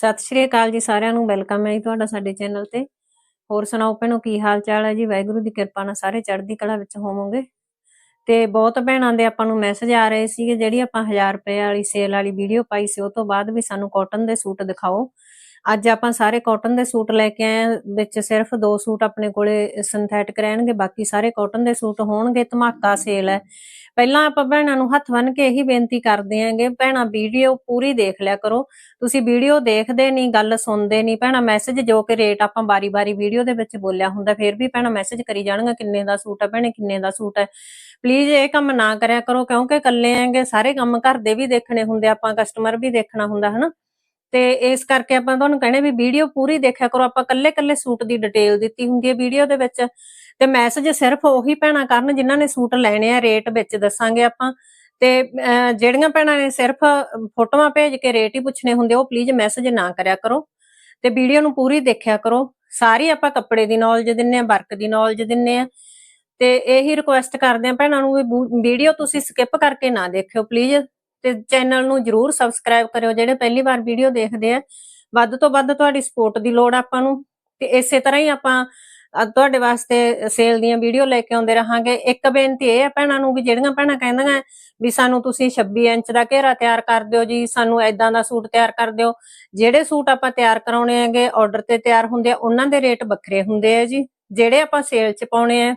ਸਤਿ ਸ਼੍ਰੀ ਅਕਾਲ ਜੀ ਸਾਰਿਆਂ ਨੂੰ, ਵੈਲਕਮ ਹੈ ਜੀ ਤੁਹਾਡਾ ਸਾਡੇ ਚੈਨਲ ਤੇ। ਹੋਰ ਸੁਣਾਓ ਭੈਣੋ, ਕੀ ਹਾਲ ਚਾਲ ਹੈ ਜੀ? ਵਾਹਿਗੁਰੂ ਦੀ ਕਿਰਪਾ ਨਾਲ ਸਾਰੇ ਚੜ੍ਹਦੀ ਕਲਾ ਵਿੱਚ ਹੋਵੋਗੇ। ਤੇ ਬਹੁਤ ਭੈਣਾਂ ਦੇ ਆਪਾਂ ਨੂੰ ਮੈਸੇਜ ਆ ਰਹੇ ਸੀ ਕਿ ਜਿਹੜੀ ਆਪਾਂ 1000 ਰੁਪਏ ਵਾਲੀ ਸੇਲ ਵਾਲੀ ਵੀਡੀਓ ਪਾਈ ਸੀ, ਉਹ ਤੋਂ ਬਾਅਦ ਵੀ ਸਾਨੂੰ ਕਾਟਨ ਦੇ ਸੂਟ ਦਿਖਾਓ। ਅੱਜ ਆਪਾਂ ਸਾਰੇ ਕਾਟਨ ਦੇ ਸੂਟ ਲੈ ਕੇ ਆਏ ਵਿੱਚ ਸਿਰਫ ਦੋ ਸੂਟ ਆਪਣੇ ਕੋਲੇ ਸਿੰਥੈਟਿਕ ਰਹਿਣਗੇ, ਬਾਕੀ ਸਾਰੇ ਕਾਟਨ ਦੇ ਸੂਟ ਹੋਣਗੇ, ਧਮਾਕਾ ਸੇਲ ਹੈ। ਪਹਿਲਾਂ ਆਪਾਂ ਭੈਣਾਂ ਨੂੰ ਹੱਥ ਬੰਨ ਕੇ ਇਹੀ ਬੇਨਤੀ ਕਰਦੇ ਆਂਗੇ ਭੈਣਾਂ ਵੀਡੀਓ ਪੂਰੀ ਦੇਖ ਲਿਆ ਕਰੋ। ਤੁਸੀਂ ਵੀਡੀਓ ਦੇਖਦੇ ਨਹੀਂ, ਗੱਲ ਸੁਣਦੇ ਨਹੀਂ, ਭੈਣਾਂ ਮੈਸੇਜ ਜੋ ਕਿ ਰੇਟ ਆਪਾਂ ਬਾਰੀ-ਬਾਰੀ ਵੀਡੀਓ ਦੇ ਵਿੱਚ ਬੋਲਿਆ ਹੁੰਦਾ, ਫਿਰ ਵੀ ਭੈਣਾਂ ਮੈਸੇਜ ਕਰੀ ਜਾਣਗੇ ਕਿੰਨੇ ਦਾ ਸੂਟ ਹੈ, ਭੈਣੇ ਕਿੰਨੇ ਦਾ ਸੂਟ ਹੈ। ਪਲੀਜ਼ ਇਹ ਕੰਮ ਨਾ ਕਰਿਆ ਕਰੋ, ਕਿਉਂਕਿ ਇਕੱਲੇ ਆਂਗੇ ਸਾਰੇ ਕੰਮ ਘਰ ਦੇ ਵੀ ਦੇਖਣੇ ਹੁੰਦੇ, ਆਪਾਂ ਕਸਟਮਰ ਵੀ ਦੇਖਣਾ ਹੁੰਦਾ, ਹਨਾ? ਤੇ ਇਸ ਕਰਕੇ ਆਪਾਂ ਤੁਹਾਨੂੰ ਕਹਿੰਦੇ ਵੀ ਵੀਡੀਓ ਪੂਰੀ ਦੇਖਿਆ ਕਰੋ, ਆਪਾਂ ਕੱਲੇ-ਕੱਲੇ ਸੂਟ ਦੀ ਡਿਟੇਲ ਦਿੱਤੀ ਹੁੰਦੀ ਹੈ ਵੀਡੀਓ ਦੇ ਵਿੱਚ। ਤੇ ਮੈਸੇਜ ਸਿਰਫ ਉਹੀ ਭੈਣਾਂ ਕਰਨ ਜਿਨ੍ਹਾਂ ਨੇ ਸੂਟ ਲੈਣੇ ਆ ਰੇਟ ਵਿੱਚ ਦੱਸਾਂਗੇ ਆਪਾਂ। ਤੇ ਜਿਹੜੀਆਂ ਭੈਣਾਂ ਨੇ ਸਿਰਫ ਫੋਟੋਆਂ ਭੇਜ ਕੇ ਰੇਟ ਹੀ ਪੁੱਛਣੇ ਹੁੰਦੇ, ਉਹ ਪਲੀਜ਼ ਮੈਸੇਜ ਨਾ ਕਰਿਆ ਕਰੋ। ਤੇ ਵੀਡੀਓ ਨੂੰ ਪੂਰੀ ਦੇਖਿਆ ਕਰੋ। ਸਾਰੀ ਆਪਾਂ ਕੱਪੜੇ ਦੀ ਨੌਲੇਜ ਦਿੰਨੇ ਆ, ਵਰਕ ਦੀ ਨੌਲੇਜ ਦਿੰਨੇ ਆ। ਤੇ ਇਹੀ ਰਿਕੁਐਸਟ ਕਰਦੇ ਆ ਭੈਣਾਂ ਨੂੰ ਵੀ ਵੀਡੀਓ ਤੁਸੀਂ ਸਕਿਪ ਕਰਕੇ ਨਾ ਦੇਖਿਓ ਪਲੀਜ਼ ਤੇ ਚੈਨਲ ਨੂੰ ਜਰੂਰ ਸਬਸਕ੍ਰਾਈਬ ਕਰਿਓ, ਜਿਹੜੇ ਪਹਿਲੀ ਵਾਰ ਵੀਡੀਓ ਦੇਖਦੇ ਆ। ਵੱਧ ਤੋਂ ਵੱਧ ਤੁਹਾਡੀ ਸਪੋਰਟ ਦੀ ਲੋੜ ਆਪਾਂ ਨੂੰ। ਤੇ ਇਸੇ ਤਰ੍ਹਾਂ ਹੀ ਆਪਾਂ ਤੁਹਾਡੇ ਵਾਸਤੇ ਸੇਲ ਦੀਆਂ ਵੀਡੀਓ ਲੈ ਕੇ ਆਉਂਦੇ ਰਹਾਂਗੇ। ਇੱਕ ਬੇਨਤੀ ਇਹ ਹੈ ਭੈਣਾਂ ਨੂੰ ਵੀ, ਜਿਹੜੀਆਂ ਭੈਣਾਂ ਕਹਿੰਦੀਆਂ ਵੀ ਸਾਨੂੰ ਤੁਸੀਂ 26 ਇੰਚ ਦਾ ਘੇਰਾ ਤਿਆਰ ਕਰ ਦਿਓ ਜੀ, ਸਾਨੂੰ ਐਦਾਂ ਦਾ ਸੂਟ ਤਿਆਰ ਕਰ ਦਿਓ। ਜਿਹੜੇ ਸੂਟ ਆਪਾਂ ਤਿਆਰ ਕਰਾਉਣੇ ਹੈਗੇ ਆਰਡਰ ਤੇ ਤਿਆਰ ਹੁੰਦੇ ਆ, ਉਹਨਾਂ ਦੇ ਰੇਟ ਵੱਖਰੇ ਹੁੰਦੇ ਆ ਜੀ। ਜਿਹੜੇ ਆਪਾਂ ਸੇਲ 'ਚ ਪਾਉਣੇ ਆ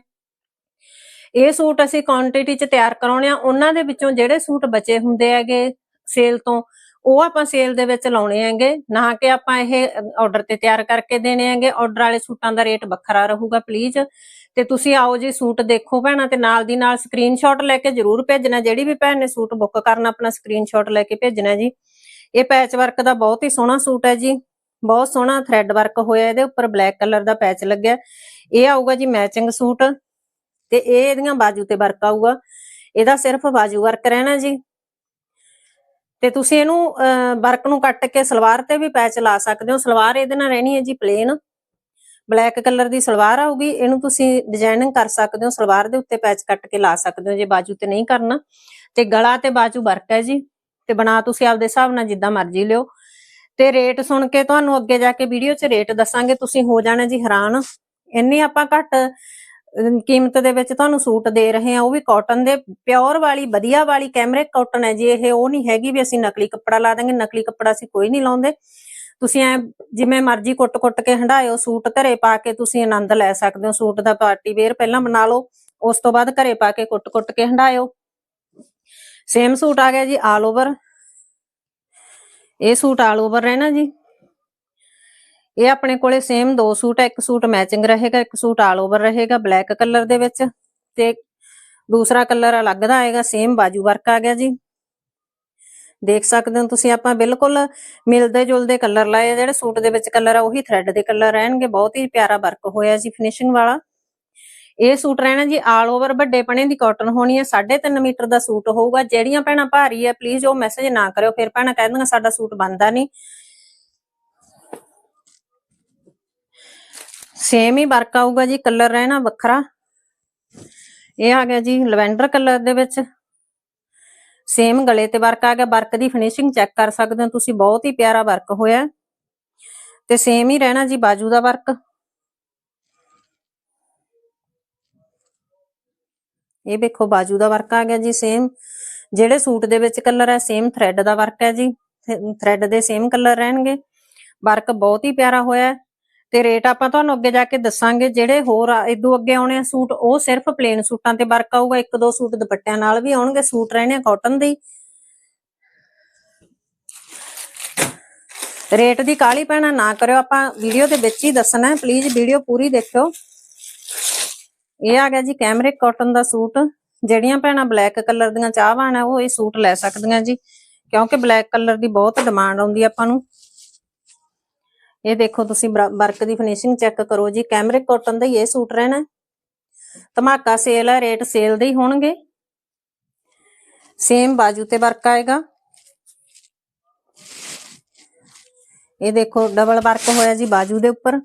ਇਹ ਸੂਟ ਅਸੀਂ ਕੁਆਂਟੀਟੀ 'ਚ ਤਿਆਰ ਕਰਾਉਣੇ ਆ। ਉਹਨਾਂ ਦੇ ਵਿੱਚੋਂ ਜਿਹੜੇ ਸੂਟ ਬਚੇ ਹੁੰਦੇ ਹੈਗੇ ਸੇਲ ਤੋਂ, ਉਹ ਆਪਾਂ ਸੇਲ ਦੇ ਵਿੱਚ ਲਾਉਣੇ ਹੈਗੇ। ਨਾ ਕਿ ਆਪਾਂ ਇਹ ਆਰਡਰ ਤੇ ਤਿਆਰ ਕਰਕੇ ਦੇਣੇ ਹੈਗੇ। ਆਰਡਰ ਵਾਲੇ ਸੂਟਾਂ ਦਾ ਰੇਟ ਵੱਖਰਾ ਰਹੂਗਾ ਪਲੀਜ਼ ਤੇ ਤੁਸੀਂ ਆਓ ਜੀ ਸੂਟ ਦੇਖੋ ਭੈਣਾਂ ਤੇ ਨਾਲ ਦੀ ਨਾਲ ਸਕਰੀਨਸ਼ਾਟ ਲੈ ਕੇ ਜਰੂਰ ਭੇਜਣਾ। ਜਿਹੜੀ ਵੀ ਭੈਣ ਨੇ ਸੂਟ ਬੁੱਕ ਕਰਨਾ, ਆਪਣਾ ਸਕਰੀਨਸ਼ਾਟ ਲੈ ਕੇ ਭੇਜਣਾ ਜੀ। ਇਹ ਪੈਚ ਵਰਕ ਦਾ ਬਹੁਤ ਹੀ ਸੋਹਣਾ ਸੂਟ ਹੈ ਜੀ। ਬਹੁਤ ਸੋਹਣਾ ਥ੍ਰੈਡ ਵਰਕ ਹੋਇਆ ਇਹਦੇ ਉੱਪਰ ਬਲੈਕ ਕਲਰ ਦਾ ਪੈਚ ਲੱਗਿਆ। ਇਹ ਆਊਗਾ ਜੀ ਮੈਚਿੰਗ ਸੂਟ। ਤੇ ਇਹ ਇਹਦੀਆਂ ਬਾਜੂ ਤੇ ਵਰਕ ਆਊਗਾ। ਇਹਦਾ ਸਿਰਫ ਬਾਜੂ ਵਰਕ ਰਹਿਣਾ ਜੀ। ਤੇ ਤੁਸੀਂ ਇਹਨੂੰ ਵਰਕ ਨੂੰ ਕੱਟ ਕੇ ਸਲਵਾਰ ਤੇ ਵੀ ਪੈਚ ਲਾ ਸਕਦੇ ਹੋ। ਸਲਵਾਰ ਇਹਦੇ ਨਾਲ ਰਹਿਣੀ ਹੈ ਜੀ ਪਲੇਨ ਬਲੈਕ ਕਲਰ ਦੀ ਸਲਵਾਰ ਆਊਗੀ। ਇਹਨੂੰ ਤੁਸੀਂ ਡਿਜ਼ਾਈਨਿੰਗ ਕਰ ਸਕਦੇ ਹੋ। ਸਲਵਾਰ ਦੇ ਉੱਤੇ ਪੈਚ ਕੱਟ ਕੇ ਲਾ ਸਕਦੇ ਹੋ। ਜੇ ਬਾਜੂ ਤੇ ਨਹੀਂ ਕਰਨਾ, ਤੇ ਗਲਾ ਤੇ ਬਾਜੂ ਵਰਕ ਹੈ ਜੀ। ਤੇ ਬਣਾ ਤੁਸੀਂ ਆਪਦੇ ਹਿਸਾਬ ਨਾਲ ਜਿੱਦਾਂ ਮਰਜ਼ੀ ਲਿਓ। ਤੇ ਰੇਟ ਸੁਣ ਕੇ ਤੁਹਾਨੂੰ ਅੱਗੇ ਜਾ ਕੇ ਵੀਡੀਓ 'ਚ ਰੇਟ ਦੱਸਾਂਗੇ। ਤੁਸੀਂ ਹੋ ਜਾਣਾ ਜੀ ਹੈਰਾਨ। ਇੰਨੇ ਆਪਾਂ ਘੱਟ ਕੀਮਤ ਦੇ ਵਿੱਚ ਤੁਹਾਨੂੰ ਸੂਟ ਦੇ ਰਹੇ ਆ ਉਹ ਵੀ ਕਾਟਨ ਦੇ ਪਿਓਰ ਵਾਲੀ, ਵਧੀਆ ਵਾਲੀ ਕੈਮਰੇ ਕਾਟਨ ਹੈ ਜੀ ਇਹ, ਉਹ ਨਹੀਂ ਹੈਗੀ ਵੀ ਅਸੀਂ ਨਕਲੀ ਕੱਪੜਾ ਲਾ ਦਾਂਗੇ ਨਕਲੀ ਕੱਪੜਾ ਅਸੀਂ ਕੋਈ ਨਹੀਂ ਲਾਉਂਦੇ। ਤੁਸੀਂ ਐ ਜਿਵੇਂ ਮਰਜ਼ੀ ਕੁੱਟ-ਕੁੱਟ ਕੇ ਹੰਡਾਇਓ ਸੂਟ ਘਰੇ ਪਾ ਕੇ ਤੁਸੀਂ ਆਨੰਦ ਲੈ ਸਕਦੇ ਹੋ, ਸੂਟ ਦਾ ਪਾਰਟੀ ਵੇਅਰ ਪਹਿਲਾਂ ਬਣਾ ਲਓ, ਉਸ ਤੋਂ ਬਾਅਦ ਘਰੇ ਪਾ ਕੇ ਕੁੱਟ-ਕੁੱਟ ਕੇ ਹੰਡਾਇਓ ਸੇਮ ਸੂਟ ਆ ਗਿਆ ਜੀ ਆਲ ਓਵਰ ਇਹ ਸੂਟ ਆਲ ਓਵਰ ਰਹਿਣਾ ਜੀ। ਇਹ ਆਪਣੇ ਕੋਲੇ ਸੇਮ ਦੋ ਸੂਟ ਹੈ ਇੱਕ ਸੂਟ ਮੈਚਿੰਗ ਰਹੇਗਾ, ਇੱਕ ਸੂਟ ਆਲ ਓਵਰ ਰਹੇਗਾ ਬਲੈਕ ਕਲਰ ਦੇ ਵਿੱਚ ਤੇ ਦੂਸਰਾ ਕਲਰ ਅਲੱਗ ਦਾ ਆਏਗਾ ਸੇਮ ਬਾਜੂ ਵਰਕ ਆ ਗਿਆ ਜੀ। ਦੇਖ ਸਕਦੇ ਹੋ ਤੁਸੀਂ ਆਪਾਂ ਬਿਲਕੁਲ ਮਿਲਦੇ ਜੁਲਦੇ ਕਲਰ ਲਾਏ ਜਿਹੜੇ ਸੂਟ ਦੇ ਵਿੱਚ ਕਲਰ ਆ, ਉਹੀ ਥ੍ਰੈਡ ਦੇ ਕਲਰ ਰਹਿਣਗੇ, ਬਹੁਤ ਹੀ ਪਿਆਰਾ ਵਰਕ ਹੋਇਆ ਜੀ ਫਿਨਿਸ਼ਿੰਗ ਵਾਲਾ। ਇਹ ਸੂਟ ਰਹਿਣਾ ਜੀ ਆਲ ਓਵਰ ਵੱਡੇ ਪਣੇ ਦੀ ਕਾਟਨ ਹੋਣੀ ਹੈ 3.5 ਮੀਟਰ ਦਾ ਸੂਟ ਹੋਊਗਾ, ਜਿਹੜੀਆਂ ਭੈਣਾਂ ਭਾਰੀ ਹੈ ਪਲੀਜ਼ ਉਹ ਮੈਸੇਜ ਨਾ ਕਰਿਓ, ਫਿਰ ਭੈਣਾਂ ਕਹਿ ਦਿੰਦੀਆਂ ਸਾਡਾ ਸੂਟ ਬੰਦਾ ਨਹੀਂ। ਸੇਮ ਹੀ ਵਰਕ ਆਊਗਾ ਜੀ ਕਲਰ ਰਹਿਣਾ ਵੱਖਰਾ। ਇਹ ਆ ਗਿਆ ਜੀ ਲਵੈਂਡਰ ਕਲਰ ਦੇ ਵਿੱਚ। ਸੇਮ ਗਲੇ ਤੇ ਵਰਕ ਆ ਗਿਆ, ਵਰਕ ਦੀ ਫਿਨਿਸ਼ਿੰਗ ਚੈੱਕ ਕਰ ਸਕਦੇ ਹੋ ਤੁਸੀਂ, ਬਹੁਤ ਹੀ ਪਿਆਰਾ ਵਰਕ ਹੋਇਆ। ਤੇ ਸੇਮ ਹੀ ਰਹਿਣਾ ਜੀ, ਬਾਜੂ ਦਾ ਵਰਕ। ਇਹ ਵੇਖੋ, ਬਾਜੂ ਦਾ ਵਰਕ ਆ ਗਿਆ ਜੀ ਸੇਮ ਜਿਹੜੇ ਸੂਟ ਦੇ ਵਿੱਚ ਕਲਰ ਹੈ ਸੇਮ ਥ੍ਰੈਡ ਦਾ ਵਰਕ ਹੈ ਜੀ। ਥ੍ਰੈਡ ਦੇ ਸੇਮ ਕਲਰ ਰਹਿਣਗੇ। ਵਰਕ ਬਹੁਤ ਹੀ ਪਿਆਰਾ ਹੋਇਆ। ਤੇ ਰੇਟ ਆਪਾਂ ਤੁਹਾਨੂੰ ਅੱਗੇ ਜਾ ਕੇ ਦੱਸਾਂਗੇ, ਜਿਹੜੇ ਹੋਰ ਇਦੋਂ ਅੱਗੇ ਆਉਣੇ ਆ ਸੂਟ, ਉਹ ਸਿਰਫ ਪਲੇਨ ਸੂਟਾਂ ਤੇ ਵਰਕ ਆਊਗਾ, ਇੱਕ ਦੋ ਸੂਟ ਦੁਪੱਟਿਆਂ ਨਾਲ ਵੀ ਆਉਣਗੇ, ਸੂਟ ਰਹਿਣੇ ਆ ਕਾਟਨ ਦੇ ਰੇਟ ਦੀ ਕਾਲੀ ਪੈਣਾ ਨਾ ਕਰਿਓ, ਆਪਾਂ ਵੀਡੀਓ ਦੇ ਵਿੱਚ ਹੀ ਦੱਸਣਾ ਹੈ ਪਲੀਜ਼ ਵੀਡੀਓ ਪੂਰੀ ਦੇਖਿਓ। ਇਹ ਆ ਗਿਆ ਜੀ ਕੈਮਰਿਕ ਕਾਟਨ ਦਾ ਸੂਟ। ਜਿਹੜੀਆਂ ਭੈਣਾਂ ਬਲੈਕ ਕਲਰ ਦੀਆਂ ਚਾਹਵਾਨ ਆ, ਉਹ ਇਹ ਸੂਟ ਲੈ ਸਕਦੀਆਂ ਜੀ, ਕਿਉਂਕਿ ਬਲੈਕ ਕਲਰ ਦੀ ਬਹੁਤ ਡਿਮਾਂਡ ਆਉਂਦੀ ਆਪਾਂ ਨੂੰ। ਇਹ ਦੇਖੋ ਤੁਸੀਂ ਵਰਕ ਦੀ ਫਿਨਿਸ਼ਿੰਗ ਚੈੱਕ ਕਰੋ ਜੀ ਕੈਮਰਿਕ ਕਾਟਨ ਦਾ ਹੀ ਇਹ ਸੂਟ ਰਹਿਣਾ। ਧਮਾਕਾ ਸੇਲ ਹੈ ਰੇਟ ਸੇਲ ਦੇ ਹੀ ਹੋਣਗੇ। ਸੇਮ ਬਾਜੂ ਤੇ ਵਰਕ ਆਏਗਾ। ਇਹ ਦੇਖੋ ਡਬਲ ਵਰਕ ਹੋਇਆ ਜੀ ਬਾਜੂ ਦੇ ਉੱਪਰ।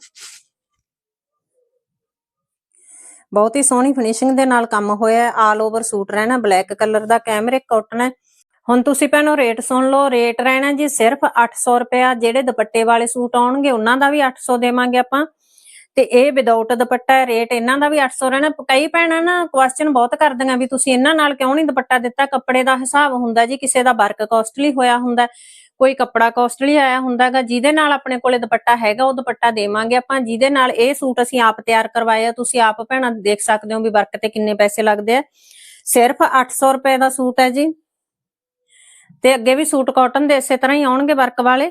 ਬਹੁਤ ਹੀ ਸੋਹਣੀ ਫਿਨਿਸ਼ਿੰਗ ਦੇ ਨਾਲ ਕੰਮ ਹੋਇਆ ਆਲ ਓਵਰ ਸੂਟ ਰਹਿਣਾ ਬਲੈਕ ਕਲਰ ਦਾ ਕੈਮਰਿਕ ਕਾਟਨ ਹੈ। ਹੁਣ ਤੁਸੀਂ ਭੈਣੋ ਰੇਟ ਸੁਣ ਲਓ, ਰੇਟ ਰਹਿਣਾ ਜੀ ਸਿਰਫ 800 ਰੁਪਇਆ, ਜਿਹੜੇ ਦੁਪੱਟੇ ਵਾਲੇ ਸੂਟ ਆਉਣਗੇ ਉਹਨਾਂ ਦਾ ਵੀ 800 ਦੇਵਾਂਗੇ ਆਪਾਂ। ਤੇ ਇਹ ਵਿਦਆਊਟ ਦੁਪੱਟਾ ਰੇਟ ਇਹਨਾਂ ਦਾ ਵੀ 800 ਰਹਿਣਾ। ਕਈ ਭੈਣਾਂ ਨਾ ਕੁਐਸਚਨ ਬਹੁਤ ਕਰਦੀਆਂ ਵੀ ਤੁਸੀਂ ਇਹਨਾਂ ਨਾਲ ਕਿਉਂ ਨਹੀਂ ਦੁਪੱਟਾ ਦਿੱਤਾ? ਕੱਪੜੇ ਦਾ ਹਿਸਾਬ ਹੁੰਦਾ ਜੀ, ਕਿਸੇ ਦਾ ਵਰਕ ਕਾਸਟਲੀ ਹੋਇਆ ਹੁੰਦਾ, ਕੋਈ ਕੱਪੜਾ ਕਾਸਟਲੀ ਆਇਆ ਹੁੰਦਾਗਾ, ਜਿਹਦੇ ਨਾਲ ਆਪਣੇ ਕੋਲੇ ਦੁਪੱਟਾ ਹੈਗਾ, ਉਹ ਦੁਪੱਟਾ ਦੇਵਾਂਗੇ ਆਪਾਂ। ਜਿਹਦੇ ਨਾਲ ਇਹ ਸੂਟ ਅਸੀਂ ਆਪ ਤਿਆਰ ਕਰਵਾਏ ਤੁਸੀਂ ਆਪ ਭੈਣਾਂ ਦੇਖ ਸਕਦੇ ਹੋ ਵੀ ਵਰਕ ਤੇ ਕਿੰਨੇ ਪੈਸੇ ਲੱਗਦੇ ਆ। ਸਿਰਫ 800 ਰੁਪਏ ਦਾ ਸੂਟ ਹੈ ਜੀ। ਤੇ ਅੱਗੇ ਵੀ ਸੂਟ ਕਾਟਨ ਦੇ ਇਸੇ ਤਰ੍ਹਾਂ ਹੀ ਆਉਣਗੇ ਵਰਕ ਵਾਲੇ।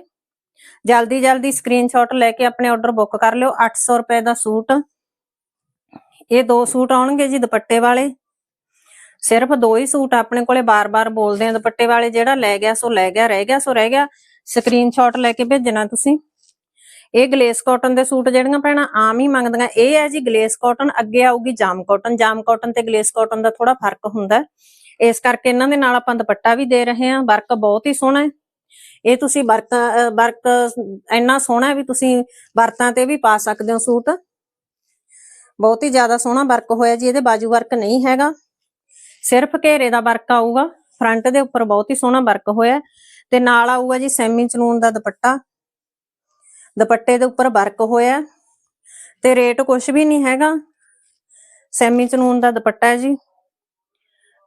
ਜਲਦੀ ਜਲਦੀ ਸਕਰੀਨਸ਼ਾਟ ਲੈ ਕੇ ਆਪਣੇ ਆਰਡਰ ਬੁੱਕ ਕਰ ਲਿਓ 800 ਰੁਪਏ ਦਾ ਸੂਟ। ਇਹ ਦੋ ਸੂਟ ਆਉਣਗੇ ਜੀ ਦੁਪੱਟੇ ਵਾਲੇ। ਸਿਰਫ ਦੋ ਹੀ ਸੂਟ ਆਪਣੇ ਕੋਲੇ ਬਾਰ-ਬਾਰ ਬੋਲਦੇ ਆ ਦੁਪੱਟੇ ਵਾਲੇ, ਜਿਹੜਾ ਲੈ ਗਿਆ ਸੋ ਲੈ ਗਿਆ, ਰਹਿ ਗਿਆ ਸੋ ਰਹਿ ਗਿਆ। ਸਕਰੀਨਸ਼ਾਟ ਲੈ ਕੇ ਭੇਜਣਾ ਤੁਸੀਂ। ਇਹ ਗਲੇਸ ਕਾਟਨ ਦੇ ਸੂਟ ਜਿਹੜੀਆਂ ਭੈਣਾਂ ਆਮ ਹੀ ਮੰਗਦੀਆਂ। ਇਹ ਹੈ ਜੀ ਗਲੇਸ ਕਾਟਨ ਅੱਗੇ ਆਊਗੀ ਜਾਮ ਕਾਟਨ ਜਾਮ ਕਾਟਨ ਤੇ ਗਲੇਸ ਕਾਟਨ ਦਾ ਥੋੜਾ ਫ਼ਰਕ ਹੁੰਦਾ। ਇਸ ਕਰਕੇ ਇਹਨਾਂ ਦੇ ਨਾਲ ਆਪਾਂ ਦੁਪੱਟਾ ਵੀ ਦੇ ਰਹੇ ਹਾਂ, ਵਰਕ ਬਹੁਤ ਹੀ ਸੋਹਣਾ ਹੈ। ਇਹ ਤੁਸੀਂ ਵਰਕ ਵਰਕ ਇੰਨਾ ਸੋਹਣਾ ਵੀ ਤੁਸੀਂ ਵਰਤਾਂ ਤੇ ਵੀ ਪਾ ਸਕਦੇ ਹੋ ਸੂਟ। ਬਹੁਤ ਹੀ ਜ਼ਿਆਦਾ ਸੋਹਣਾ ਵਰਕ ਹੋਇਆ ਜੀ, ਇਹਦੇ ਬਾਜੂ ਵਰਕ ਨਹੀਂ ਹੈਗਾ। ਸਿਰਫ ਘੇਰੇ ਦਾ ਵਰਕ ਆਊਗਾ, ਫਰੰਟ ਦੇ ਉੱਪਰ ਬਹੁਤ ਹੀ ਸੋਹਣਾ ਵਰਕ ਹੋਇਆ ਤੇ ਨਾਲ ਆਊਗਾ ਜੀ ਸੈਮੀ ਚਨੂਨ ਦਾ ਦੁਪੱਟਾ। ਦੁਪੱਟੇ ਦੇ ਉੱਪਰ ਵਰਕ ਹੋਇਆ ਤੇ ਰੇਟ ਕੁਝ ਵੀ ਨਹੀਂ ਹੈਗਾ। ਸੈਮੀ ਚਨੂਨ ਦਾ ਦੁਪੱਟਾ ਹੈ ਜੀ।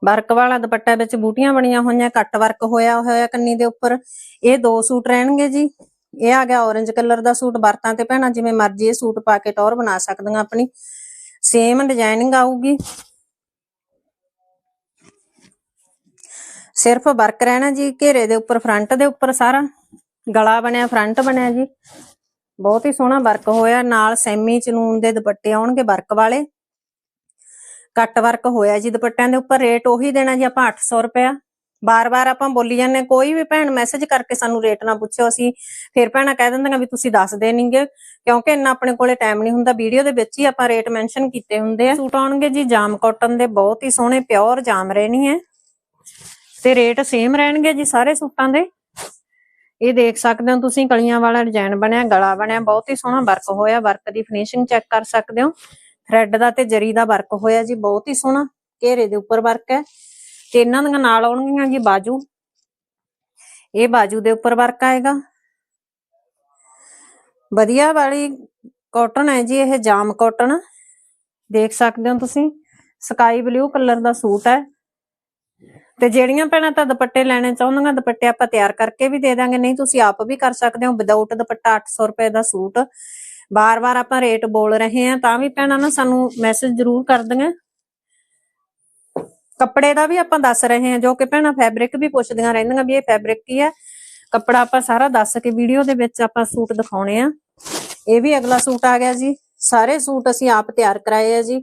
ਵਰਕ ਵਾਲਾ ਦੁਪੱਟਾ ਵਿੱਚ ਬੂਟੀਆਂ ਬਣੀਆਂ ਹੋਈਆਂ ਕੱਟ ਵਰਕ ਹੋਇਆ ਹੋਇਆ ਕੰਨੀ ਦੇ ਉੱਪਰ। ਇਹ ਦੋ ਸੂਟ ਰਹਿਣਗੇ ਜੀ। ਇਹ ਆ ਗਿਆ orange ਕਲਰ ਦਾ ਸੂਟ, ਵਰਤਾਂ ਤੇ ਭੈਣਾਂ ਜਿਵੇਂ ਮਰਜ਼ੀ ਇਹ ਸੂਟ ਪਾ ਕੇ ਟੌਰ ਬਣਾ ਸਕਦੀਆਂ ਆਪਣੀ। ਸੇਮ ਡਿਜ਼ਾਈਨਿੰਗ ਆਊਗੀ। ਸਿਰਫ ਵਰਕ ਰਹਿਣਾ ਜੀ, ਘੇਰੇ ਦੇ ਉੱਪਰ ਫਰੰਟ ਦੇ ਉੱਪਰ ਸਾਰਾ। ਗਲਾ ਬਣਿਆ ਫਰੰਟ ਬਣਿਆ ਜੀ। ਬਹੁਤ ਹੀ ਸੋਹਣਾ ਵਰਕ ਹੋਇਆ। ਨਾਲ ਸੈਮੀ ਚਨੂਨ ਦੇ ਦੁਪੱਟੇ ਆਉਣਗੇ ਵਰਕ ਵਾਲੇ। ਕੱਟ ਵਰਕ ਹੋਇਆ ਜੀ ਦੁਪੱਟਿਆਂ ਦੇ ਉੱਪਰ ਰੇਟ ਉਹੀ ਦੇਣਾ ਜੀ ਆਪਾਂ 800 ਰੁਪਇਆ। ਬਾਰ-ਬਾਰ ਆਪਾਂ ਬੋਲੀ ਜਾਂਦੇ ਹਾਂ, ਕੋਈ ਵੀ ਭੈਣ ਮੈਸੇਜ ਕਰਕੇ ਸਾਨੂੰ ਰੇਟ ਨਾ ਪੁੱਛਿਓ ਅਸੀਂ ਫਿਰ ਭੈਣਾਂ ਕਹਿ ਦਿੰਦੀਆਂ ਵੀ ਤੁਸੀਂ ਦੱਸ ਨਹੀਂਗੇ ਕਿਉਂਕਿ ਇੰਨਾ ਆਪਣੇ ਕੋਲੇ ਟਾਈਮ ਨਹੀਂ ਹੁੰਦਾ ਵੀਡੀਓ ਦੇ ਵਿੱਚ ਹੀ ਆਪਾਂ ਰੇਟ ਮੈਂਸ਼ਨ ਕੀਤੇ ਹੁੰਦੇ ਆ। ਸੂਟ ਆਉਣਗੇ ਜੀ ਜਾਮ ਕਾਟਨ ਦੇ ਬਹੁਤ ਹੀ ਸੋਹਣੇ ਪਿਓਰ ਜਾਮ ਰਹਿਣੀ ਹੈ। ਤੇ ਰੇਟ ਸੇਮ ਰਹਿਣਗੇ ਜੀ ਸਾਰੇ ਸੂਟਾਂ ਦੇ। ਇਹ ਦੇਖ ਸਕਦੇ ਹੋ ਤੁਸੀਂ ਕਲੀਆਂ ਵਾਲਾ ਡਿਜ਼ਾਈਨ ਬਣਿਆ ਗਲਾ ਬਣਿਆ ਬਹੁਤ ਹੀ ਸੋਹਣਾ ਵਰਕ ਹੋਇਆ ਵਰਕ ਦੀ ਫਿਨਿਸ਼ਿੰਗ ਚੈੱਕ ਕਰ ਸਕਦੇ ਹੋ। ਥ੍ਰੈਡ ਦਾ ਤੇ ਜਰੀ ਦਾ ਵਰਕ ਹੋਇਆ ਜੀ, ਬਹੁਤ ਹੀ ਸੋਹਣਾ ਘੇਰੇ ਦੇ ਉੱਪਰ ਵਰਕ ਹੈ। ਤੇ ਇਹਨਾਂ ਦੀਆਂ ਨਾਲ ਆਉਣਗੀਆਂ ਜੀ ਬਾਜੂ। ਇਹ ਬਾਜੂ ਦੇ ਉੱਪਰ ਵਰਕ ਆਏਗਾ। ਵਧੀਆ ਵਾਲੀ ਕਾਟਨ ਹੈ ਜੀ, ਇਹ ਜਾਮ ਕਾਟਨ ਦੇਖ ਸਕਦੇ ਹੋ ਤੁਸੀਂ ਸਕਾਈ ਬਲੂ ਕਲਰ ਦਾ ਸੂਟ ਹੈ। ਤੇ ਜਿਹੜੀਆਂ ਭੈਣਾਂ ਤਾਂ ਦੁਪੱਟੇ ਲੈਣੇ ਚਾਹੁੰਦੀਆਂ, ਦੁਪੱਟੇ ਆਪਾਂ ਤਿਆਰ ਕਰਕੇ ਵੀ ਦੇ ਦਾਂਗੇ। ਨਹੀਂ, ਤੁਸੀਂ ਆਪ ਵੀ ਕਰ ਸਕਦੇ ਹੋ। ਵਿਦਆਊਟ ਦੁਪੱਟਾ 800 ਰੁਪਏ ਦਾ ਸੂਟ। ਬਾਰ-ਬਾਰ ਆਪਾਂ ਰੇਟ ਬੋਲ ਰਹੇ ਹਾਂ, ਤਾਂ ਵੀ ਭੈਣਾਂ ਨਾ ਸਾਨੂੰ ਮੈਸੇਜ ਜ਼ਰੂਰ ਕਰਦੀਆਂ ਕੱਪੜੇ ਦਾ ਵੀ ਆਪਾਂ ਦੱਸ ਰਹੇ ਹਾਂ, ਜੋ ਕਿ ਭੈਣਾਂ ਫੈਬਰਿਕ ਵੀ ਪੁੱਛਦੀਆਂ ਰਹਿੰਦੀਆਂ ਵੀ ਇਹ ਫੈਬਰਿਕ ਕੀ ਹੈ। ਕੱਪੜਾ ਆਪਾਂ ਸਾਰਾ ਦੱਸ ਕੇ ਵੀਡੀਓ ਦੇ ਵਿੱਚ ਆਪਾਂ ਸੂਟ ਦਿਖਾਉਣੇ ਆ। ਇਹ ਵੀ ਅਗਲਾ ਸੂਟ ਆ ਗਿਆ ਜੀ। ਸਾਰੇ ਸੂਟ ਅਸੀਂ ਆਪ ਤਿਆਰ ਕਰਾਏ ਆ ਜੀ।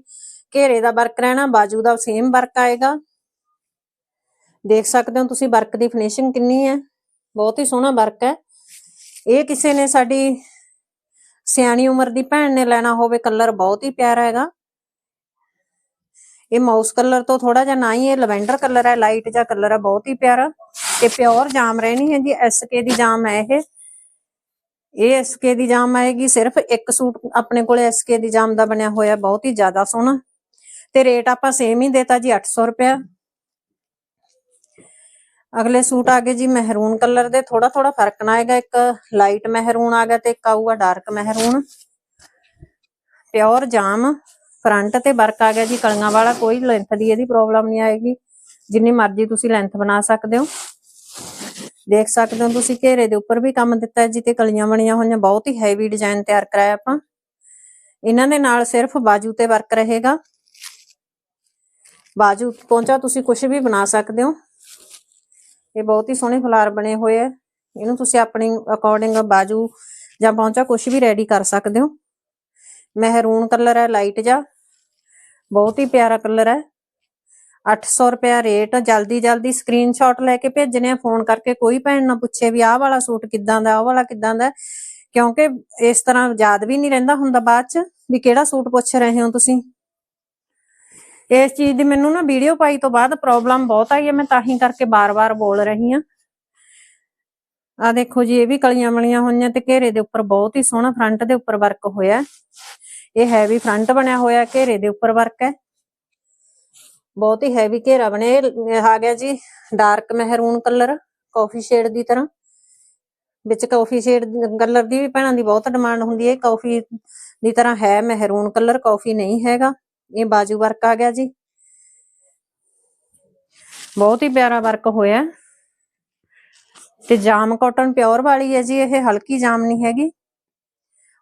ਘੇਰੇ ਦਾ ਵਰਕ ਰਹਿਣਾ, ਬਾਜੂ ਦਾ ਸੇਮ ਵਰਕ ਆਏਗਾ। ਦੇਖ ਸਕਦੇ ਹੋ ਤੁਸੀਂ ਵਰਕ ਦੀ ਫਿਨਿਸ਼ਿੰਗ ਕਿੰਨੀ ਹੈ। ਬਹੁਤ ਹੀ ਸੋਹਣਾ ਵਰਕ ਹੈ। ਇਹ ਕਿਸੇ ਨੇ ਸਾਡੀ ਸਿਆਣੀ ਉਮਰ ਦੀ ਭੈਣ ਨੇ ਲੈਣਾ ਹੋਵੇ ਕਲਰ ਬਹੁਤ ਹੀ ਪਿਆਰਾ ਹੈਗਾ। ਇਹ ਮਾਊਸ ਕਲਰ ਤੋਂ ਥੋੜਾ ਜਿਹਾ ਨਾ ਹੀ ਇਹ ਲਵੈਂਡਰ ਕਲਰ ਹੈ ਲਾਈਟ ਜਿਹਾ ਕਲਰ ਹੈ, ਬਹੁਤ ਹੀ ਪਿਆਰਾ। ਤੇ ਪਿਓਰ ਜਾਮ ਰਹਿਣੀ ਹੈ ਜੀ ਐਸਕੇ ਦੀ ਜਾਮ ਹੈ ਇਹ। ਇਹ ਐਸਕੇ ਦੀ ਜਾਮ ਆਏਗੀ, ਸਿਰਫ ਇੱਕ ਸੂਟ ਆਪਣੇ ਕੋਲੇ ਐਸਕੇ ਦੀ ਜਾਮ ਦਾ ਬਣਿਆ ਹੋਇਆ, ਬਹੁਤ ਹੀ ਜ਼ਿਆਦਾ ਸੋਹਣਾ। ਤੇ ਰੇਟ ਆਪਾਂ ਸੇਮ ਹੀ ਦੇਤਾ ਜੀ 800 ਰੁਪਇਆ। ਅਗਲੇ ਸੂਟ ਆ ਗਏ ਜੀ ਮਹਿਰੂਨ ਕਲਰ ਦੇ। ਥੋੜਾ ਥੋੜਾ ਫ਼ਰਕ ਨਾ ਆਏਗਾ। ਇੱਕ ਲਾਈਟ ਮਹਿਰੂਨ ਆ ਗਿਆ ਤੇ ਇੱਕ ਆਊਗਾ ਡਾਰਕ ਮਹਿਰੂਨ। ਪਿਓਰ ਜਾਮ। ਫਰੰਟ ਤੇ ਵਰਕ ਆ ਗਿਆ ਜੀ ਕਲੀਆਂ ਵਾਲਾ। ਕੋਈ ਲੈਂਥ ਦੀ ਇਹਦੀ ਪ੍ਰੋਬਲਮ ਨਹੀਂ ਆਏਗੀ। ਜਿੰਨੀ ਮਰਜ਼ੀ ਤੁਸੀਂ ਲੈਂਥ ਬਣਾ ਸਕਦੇ ਹੋ। ਦੇਖ ਸਕਦੇ ਹੋ ਤੁਸੀਂ ਘੇਰੇ ਦੇ ਉੱਪਰ ਵੀ ਕੰਮ ਦਿੱਤਾ ਹੈ ਜੀ ਤੇ ਕਲੀਆਂ ਬਣੀਆਂ ਹੋਈਆਂ। ਬਹੁਤ ਹੀ ਹੈਵੀ ਡਿਜ਼ਾਈਨ ਤਿਆਰ ਕਰਾਇਆ ਆਪਾਂ। ਇਹਨਾਂ ਦੇ ਨਾਲ ਸਿਰਫ ਬਾਜੂ ਤੇ ਵਰਕ ਰਹੇਗਾ। ਬਾਜੂ ਪਹੁੰਚਾ ਤੁਸੀਂ ਕੁਝ ਵੀ ਬਣਾ ਸਕਦੇ ਹੋ। ਇਹ ਬਹੁਤ ਹੀ ਸੋਹਣੇ ਫਲਾਰ ਬਣੇ ਹੋਏ ਆ। ਇਹਨੂੰ ਤੁਸੀਂ ਆਪਣੀ ਅਕੋਰਡਿੰਗ ਬਾਜੂ ਜਾਂ ਪਹੁੰਚਾ ਕੁਝ ਵੀ ਰੈਡੀ ਕਰ ਸਕਦੇ ਹੋ। ਮਹਿਰੂਨ ਕਲਰ ਹੈ ਲਾਈਟ ਜਿਹਾ ਬਹੁਤ ਹੀ ਪਿਆਰਾ ਕਲਰ ਹੈ 800 ਰੁਪਿਆ ਰੇਟ ਜਲਦੀ ਜਲਦੀ ਸਕਰੀਨਸ਼ਾਟ ਲੈ ਕੇ ਭੇਜਣੇ ਆ। ਫੋਨ ਕਰਕੇ ਕੋਈ ਭੈਣ ਨਾ ਪੁੱਛੇ ਵੀ ਆਹ ਵਾਲਾ ਸੂਟ ਕਿੱਦਾਂ ਦਾ, ਆਹ ਵਾਲਾ ਕਿੱਦਾਂ ਦਾ। ਕਿਉਂਕਿ ਇਸ ਤਰ੍ਹਾਂ ਯਾਦ ਵੀ ਨਹੀਂ ਰਹਿੰਦਾ ਹੁੰਦਾ ਬਾਅਦ ਚ ਵੀ ਕਿਹੜਾ ਸੂਟ ਪੁੱਛ ਰਹੇ ਹੋ ਤੁਸੀਂ। ਇਸ ਚੀਜ਼ ਦੀ ਮੈਨੂੰ ਨਾ ਵੀਡੀਓ ਪਾਈ ਤੋਂ ਬਾਅਦ ਪ੍ਰੋਬਲਮ ਬਹੁਤ ਆਈ ਹੈ, ਮੈਂ ਤਾਂ ਹੀ ਕਰਕੇ ਬਾਰ-ਬਾਰ ਬੋਲ ਰਹੀ ਹਾਂ। ਆ ਦੇਖੋ ਜੀ, ਇਹ ਵੀ ਕਲੀਆਂ ਬਣੀਆਂ ਹੋਈਆਂ ਤੇ ਘੇਰੇ ਦੇ ਉੱਪਰ ਬਹੁਤ ਹੀ ਸੋਹਣਾ ਫਰੰਟ ਦੇ ਉੱਪਰ ਵਰਕ ਹੋਇਆ। ਇਹ ਹੈਵੀ ਫਰੰਟ ਬਣਿਆ ਹੋਇਆ, ਘੇਰੇ ਦੇ ਉੱਪਰ ਵਰਕ ਹੈ। ਬਹੁਤ ਹੀ ਹੈਵੀ ਘੇਰਾ ਬਣਿਆ। ਇਹ ਆ ਗਿਆ ਜੀ ਡਾਰਕ ਮਹਿਰੂਨ ਕਲਰ ਕਾਫੀ ਸ਼ੇਡ ਦੀ ਤਰ੍ਹਾਂ। ਵਿੱਚ ਕਾਫੀ ਸ਼ੇਡ ਕਲਰ ਦੀ ਵੀ ਭੈਣਾਂ ਦੀ ਬਹੁਤ ਡਿਮਾਂਡ ਹੁੰਦੀ ਹੈ। ਕਾਫੀ ਦੀ ਤਰ੍ਹਾਂ ਹੈ ਮਹਿਰੂਨ ਕਲਰ ਕਾਫੀ ਨਹੀਂ ਹੈਗਾ। ਇਹ ਬਾਜੂ ਵਰਕ ਆ ਗਿਆ ਜੀ। ਬਹੁਤ ਹੀ ਪਿਆਰਾ ਵਰਕ ਹੋਇਆ। ਤੇ ਜਾਮ ਕਾਟਨ ਪਿਓਰ ਵਾਲੀ ਹੈ ਜੀ, ਇਹ ਹਲਕੀ ਜਾਮ ਨਹੀਂ ਹੈਗੀ।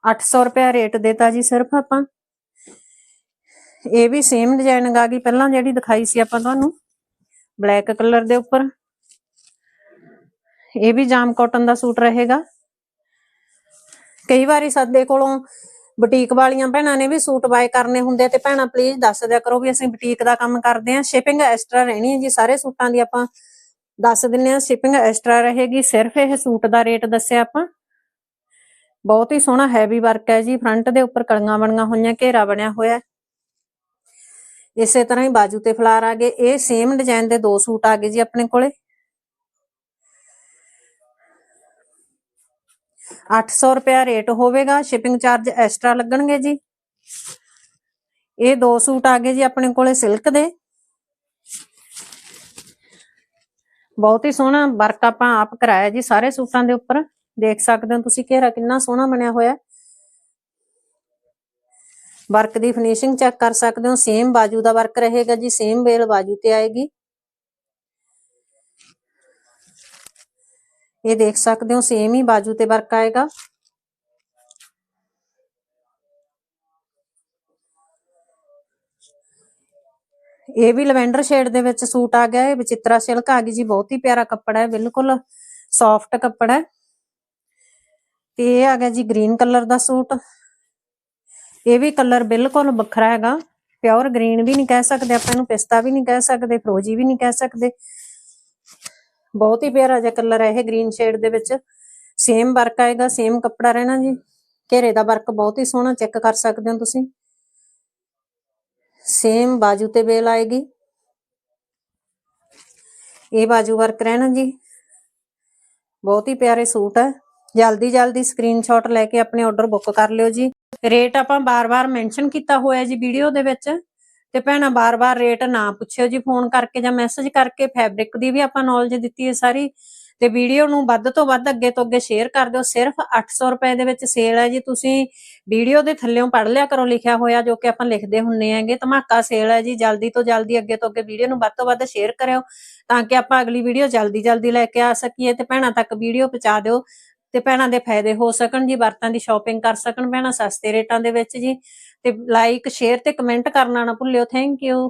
800 ਰੁਪਏ ਰੇਟ ਦੇਤਾ ਜੀ ਸਿਰਫ ਆਪਾਂ। ਇਹ ਵੀ ਸੇਮ ਡਿਜ਼ਾਈਨ ਆ ਗਈ। ਪਹਿਲਾਂ ਜਿਹੜੀ ਦਿਖਾਈ ਸੀ ਆਪਾਂ ਤੁਹਾਨੂੰ ਬਲੈਕ ਕਲਰ ਦੇ ਉੱਪਰ। ਇਹ ਵੀ ਜਾਮ ਕਾਟਨ ਦਾ ਸੂਟ ਰਹੇਗਾ। ਕਈ ਵਾਰੀ ਸਾਡੇ ਕੋਲੋਂ ਬੁਟੀਕ ਵਾਲੀਆਂ ਭੈਣਾਂ ਨੇ ਵੀ ਸੂਟ ਬਾਏ ਕਰਨੇ ਹੁੰਦੇ ਆ ਤੇ ਭੈਣਾਂ ਪਲੀਜ਼ ਦੱਸ ਦਿਆ ਕਰੋ ਵੀ ਅਸੀਂ ਬੁਟੀਕ ਦਾ ਕੰਮ ਕਰਦੇ ਆ ਸ਼ਿਪਿੰਗ ਐਕਸਟਰਾ ਰਹਿਣੀ ਹੈ ਜੀ, ਸਾਰੇ ਸੂਟਾਂ ਦੀ ਆਪਾਂ ਦੱਸ ਦਿੰਨੇ ਆ ਸ਼ਿਪਿੰਗ ਐਕਸਟਰਾ ਰਹੇਗੀ, ਸਿਰਫ ਇਹ ਸੂਟ ਦਾ ਰੇਟ ਦੱਸਿਆ ਆਪਾਂ। ਬਹੁਤ ਹੀ ਸੋਹਣਾ ਹੈਵੀ ਵਰਕ ਹੈ ਜੀ ਫਰੰਟ ਦੇ ਉੱਪਰ ਕਲੀਆਂ ਬਣੀਆਂ ਹੋਈਆਂ, ਘੇਰਾ ਬਣਿਆ ਹੋਇਆ। ਇਸੇ ਤਰ੍ਹਾਂ ਹੀ ਬਾਜੂ ਤੇ ਫਲਾਰ ਆ ਗਏ। ਇਹ ਸੇਮ ਡਿਜ਼ਾਈਨ ਦੇ ਦੋ ਸੂਟ ਆ ਗਏ ਜੀ ਆਪਣੇ ਕੋਲੇ। 800 ਰੁਪਿਆ ਰੇਟ ਹੋਵੇਗਾ ਸ਼ਿਪਿੰਗ ਚਾਰਜ ਐਕਸਟਰਾ ਲੱਗਣਗੇ ਜੀ। ਇਹ ਦੋ ਸੂਟ ਆ ਗਏ ਜੀ ਆਪਣੇ ਕੋਲੇ ਸਿਲਕ ਦੇ। ਬਹੁਤ ਹੀ ਸੋਹਣਾ ਵਰਕ ਆਪਾਂ ਆਪ ਕਰਾਇਆ ਜੀ ਸਾਰੇ ਸੂਟਾਂ ਦੇ ਉੱਪਰ। ਦੇਖ ਸਕਦੇ ਹੋ ਤੁਸੀਂ ਘੇਰਾ ਕਿੰਨਾ ਸੋਹਣਾ ਬਣਿਆ ਹੋਇਆ ਵਰਕ ਦੀ ਫਿਨਿਸ਼ਿੰਗ ਚੈੱਕ ਕਰ ਸਕਦੇ ਹੋ ਸੇਮ ਬਾਜੂ ਦਾ ਵਰਕ ਰਹੇਗਾ ਜੀ ਸੇਮ ਵੇਲ ਬਾਜੂ ਤੇ ਆਏਗੀ। ਇਹ ਦੇਖ ਸਕਦੇ ਹੋ ਸੇਮ ਹੀ ਬਾਜੂ ਤੇ ਵਰਕ ਆਏਗਾ। ਇਹ ਵੀ ਲਵੈਂਡਰ ਸ਼ੇਡ ਦੇ ਵਿੱਚ ਸੂਟ ਆ ਗਿਆ, ਇਹ ਵਿਚਿਤਰਾ ਸਿਲਕ ਆ ਗਈ ਜੀ, ਬਹੁਤ ਹੀ ਪਿਆਰਾ ਕੱਪੜਾ ਹੈ, ਬਿਲਕੁਲ ਸੌਫਟ ਕੱਪੜਾ ਹੈ। ਤੇ ਇਹ ਆ ਗਿਆ ਜੀ ਗ੍ਰੀਨ ਕਲਰ ਦਾ ਸੂਟ। ਇਹ ਵੀ ਕਲਰ ਬਿਲਕੁਲ ਵੱਖਰਾ ਹੈਗਾ ਪਿਓਰ ਗ੍ਰੀਨ ਵੀ ਨਹੀਂ ਕਹਿ ਸਕਦੇ ਆਪਾਂ ਇਹਨੂੰ, ਪਿਸਤਾ ਵੀ ਨਹੀਂ ਕਹਿ ਸਕਦੇ, ਫਰੋਜੀ ਵੀ ਨਹੀਂ ਕਹਿ ਸਕਦੇ। ਬਹੁਤ ਹੀ ਪਿਆਰਾ ਜਿਹਾ ਕਲਰ ਹੈ ਇਹ ਗ੍ਰੀਨ ਸ਼ੇਡ ਦੇ ਵਿੱਚ। ਸੇਮ ਵਰਕ ਆਏਗਾ ਸੇਮ ਕੱਪੜਾ ਰਹਿਣਾ ਜੀ। ਘੇਰੇ ਦਾ ਵਰਕ ਬਹੁਤ ਹੀ ਸੋਹਣਾ ਚੈੱਕ ਕਰ ਸਕਦੇ ਹੋ ਤੁਸੀਂ। ਸੇਮ ਬਾਜੂ ਤੇ ਬੇਲ ਆਏਗੀ। ਇਹ ਬਾਜੂ ਵਰਕ ਰਹਿਣਾ ਜੀ। ਬਹੁਤ ਹੀ ਪਿਆਰੇ ਸੂਟ ਹੈ। ਜਲਦੀ ਜਲਦੀ ਸਕਰੀਨਸ਼ਾਟ ਲੈ ਕੇ ਆਪਣੇ ਆਰਡਰ ਬੁੱਕ ਕਰ ਲਿਓ ਜੀ। ਰੇਟ ਆਪਾਂ ਬਾਰ-ਬਾਰ ਮੈਂਸ਼ਨ ਕੀਤਾ ਹੋਇਆ ਜੀ ਵੀਡੀਓ ਦੇ ਵਿੱਚ। ਤੇ ਭੈਣਾ, ਬਾਰ-ਬਾਰ ਰੇਟ ਨਾ ਪੁੱਛਿਓ ਜੀ ਫੋਨ ਕਰਕੇ ਜਾਂ ਮੈਸੇਜ ਕਰਕੇ ਫੈਬਰਿਕ ਦੀ ਵੀ ਆਪਾਂ ਨੌਲੇਜ ਦਿੱਤੀ ਹੈ ਸਾਰੀ ਤੇ ਵੀਡੀਓ ਨੂੰ ਵੱਧ ਤੋਂ ਵੱਧ ਅੱਗੇ ਤੋਂ ਅੱਗੇ ਸ਼ੇਅਰ ਕਰ ਦਿਓ। ਸਿਰਫ 800 ਰੁਪਏ ਦੇ ਵਿੱਚ ਸੇਲ ਹੈ ਜੀ। ਤੁਸੀਂ ਵੀਡੀਓ ਦੇ ਥੱਲੇੋਂ ਪੜ੍ਹ ਲਿਆ ਕਰੋ ਲਿਖਿਆ ਹੋਇਆ ਜੋ ਕਿ ਆਪਾਂ ਲਿਖਦੇ ਹੁੰਨੇ ਆਂਗੇ ਧਮਾਕਾ ਸੇਲ ਹੈ ਜੀ। ਜਲਦੀ ਤੋਂ ਜਲਦੀ ਅੱਗੇ ਤੋਂ ਅੱਗੇ ਵੀਡੀਓ ਨੂੰ ਵੱਧ ਤੋਂ ਵੱਧ ਸ਼ੇਅਰ ਕਰਿਓ ਤਾਂ ਕਿ ਆਪਾਂ ਅਗਲੀ ਵੀਡੀਓ ਜਲਦੀ ਜਲਦੀ ਲੈ ਕੇ ਆ ਸਕੀਏ ਤੇ ਭੈਣਾਂ ਤੱਕ ਵੀਡੀਓ ਪਹੁੰਚਾ ਦਿਓ ਤੇ ਭੈਣਾਂ ਦੇ ਫਾਇਦੇ ਹੋ ਸਕਣ ਜੀ। ਵਰਤਾਂ ਦੀ ਸ਼ਾਪਿੰਗ ਕਰ ਸਕਣ। ਭੈਣਾਂ ਸਸਤੇ ਰੇਟਾਂ ਦੇ ਵਿੱਚ ਜੀ। ਤੇ ਲਾਈਕ ਸ਼ੇਅਰ ਤੇ ਕਮੈਂਟ ਕਰਨਾ ਨਾ ਭੁੱਲਿਓ ਥੈਂਕ ਯੂ